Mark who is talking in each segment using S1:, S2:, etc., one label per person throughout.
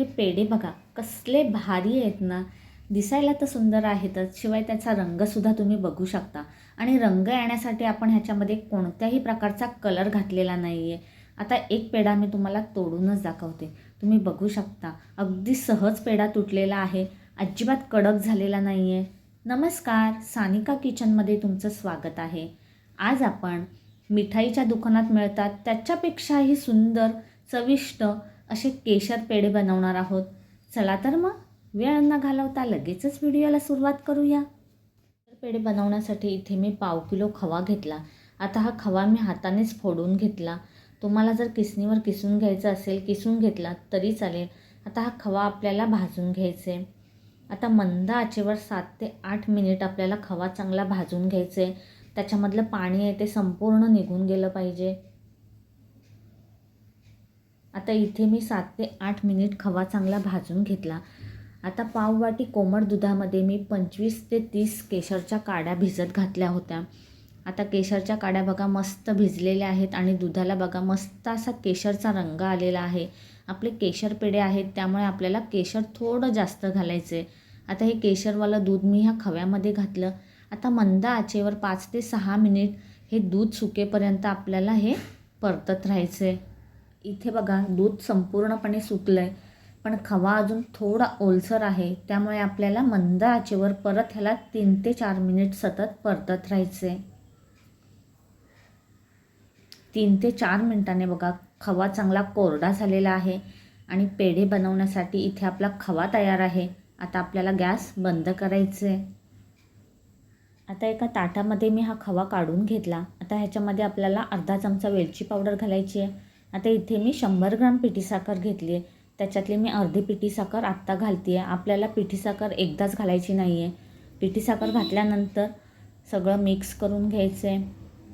S1: हे पेढे बघा कसले भारी आहेत ना. दिसायला तर सुंदर आहेतच शिवाय त्याचा रंगसुद्धा तुम्ही बघू शकता. आणि रंग येण्यासाठी आपण ह्याच्यामध्ये कोणत्याही प्रकारचा कलर घातलेला नाही आहे आता एक पेढा मी तुम्हाला तोडूनच दाखवते. तुम्ही बघू शकता अगदी सहज पेढा तुटलेला आहे. अजिबात कडक झालेला नाही आहे नमस्कार सानिका किचनमध्ये तुमचं स्वागत आहे. आज आपण मिठाईच्या दुकानात मिळतात त्याच्यापेक्षाही सुंदर चविष्ट असे केशर पेढे बनवणार आहोत. चला तर मग वेळ न घालवता लगेचच व्हिडिओला सुरुवात करूया. पेढे बनवण्यासाठी इथे मी पाव किलो खवा घेतला. आता हा खवा मी हातानेच फोडून घेतला. तुम्हाला जर किसणीवर किसून घ्यायचं असेल किसून घेतला तरी चालेल. आता हा खवा आपल्याला भाजून घ्यायचा. आहे आता मंद आचेवर सात ते आठ मिनिट आपल्याला खवा चांगला भाजून घ्यायचा. आहे त्याच्यामधलं पाणी आहे ते संपूर्ण निघून गेलं पाहिजे. आता इथे मी सात ते आठ मिनिट खवा चांगला भाजून घेतला. आता पाववाटी कोमट दुधामध्ये मी पंचवीस ते तीस केशरच्या काड्या भिजत घातल्या होत्या. आता केशरच्या काड्या बघा मस्त भिजलेल्या आहेत आणि दुधाला बघा मस्त असा केशरचा रंग आलेला आहे. आपले केशर पेढे आहेत त्यामुळे आपल्याला केशर थोडं जास्त घालायचं आहे आता हे केशरवालं दूध मी ह्या खव्यामध्ये घातलं. आता मंद आचेवर पाच ते सहा मिनिट हे दूध सुकेपर्यंत आपल्याला हे परतत राहायचं आहे इथे बघा दूध संपूर्णपणे सुकलं आहे पण खवा अजून थोडा ओलसर आहे. त्यामुळे आपल्याला मंद आचेवर परत ह्याला तीन ते चार मिनिट सतत परतत राहायचं आहे तीन ते चार मिनिटाने बघा खवा चांगला कोरडा झालेला आहे आणि पेढे बनवण्यासाठी इथे आपला खवा तयार आहे. आता आपल्याला गॅस बंद करायचं आहे आता एका ताटामध्ये मी हा खवा काढून घेतला. आता ह्याच्यामध्ये आपल्याला अर्धा चमचा वेलची पावडर घालायची आहे. आता इथे मी शंभर ग्राम पिठी साखर घेतली आहे त्याच्यातली मी अर्धी पिठी साखर आत्ता घालते आहे आपल्याला पिठी साखर एकदाच घालायची नाही आहे पिठी साखर घातल्यानंतर सगळं मिक्स करून घ्यायचं आहे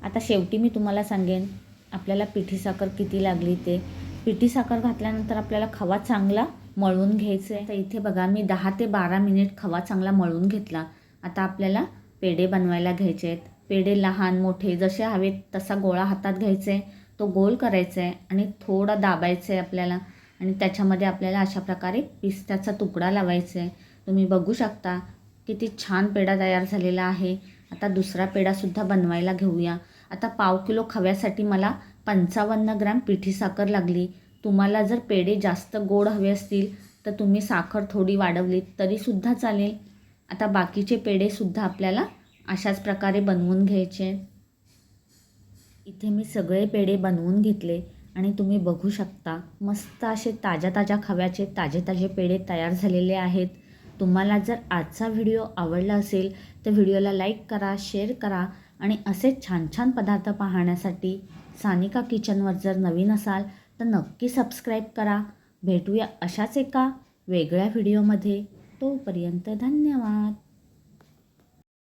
S1: आता शेवटी मी तुम्हाला सांगेन आपल्याला पिठी साखर किती लागली ते. पिठी साखर घातल्यानंतर आपल्याला खवा चांगला मळून घ्यायचं आहे तर इथे बघा मी दहा ते बारा मिनिट खवा चांगला मळून घेतला. आता आपल्याला पेढे बनवायला घ्यायचे आहेत पेढे लहान मोठे जसे हवेत तसा गोळा हातात घ्यायचा आहे तो गोल करायचा आहे आणि थोडा दाबायचं आहे आपल्याला आणि त्याच्यामध्ये आपल्याला अशा प्रकारे पिस्त्याचा तुकडा लावायचा आहे तुम्ही बघू शकता किती छान पेढा तयार झालेला आहे. आता दुसरा पेढासुद्धा बनवायला घेऊया. आता पाव किलो खव्यासाठी मला पंचावन्न ग्रॅम पिठी साखर लागली. तुम्हाला जर पेढे जास्त गोड हवे असतील तर तुम्ही साखर थोडी वाढवली तरीसुद्धा चालेल. आता बाकीचे पेढेसुद्धा आपल्याला अशाच प्रकारे बनवून घ्यायचे इथे मी सगळे पेढे बनवून घेतले आणि तुम्ही बघू शकता मस्त असे ताज्या ताज्या खव्याचे ताजे ताजे पेढे तयार झालेले आहेत. तुम्हाला जर आजचा व्हिडिओ आवडला असेल तर व्हिडिओला लाईक करा शेअर करा आणि असेच छान छान पदार्थ पाहण्यासाठी सानिका किचनवर जर नवीन असाल तर नक्की सबस्क्राईब करा. भेटूया अशाच एका वेगळ्या व्हिडिओमध्ये. तोपर्यंत धन्यवाद.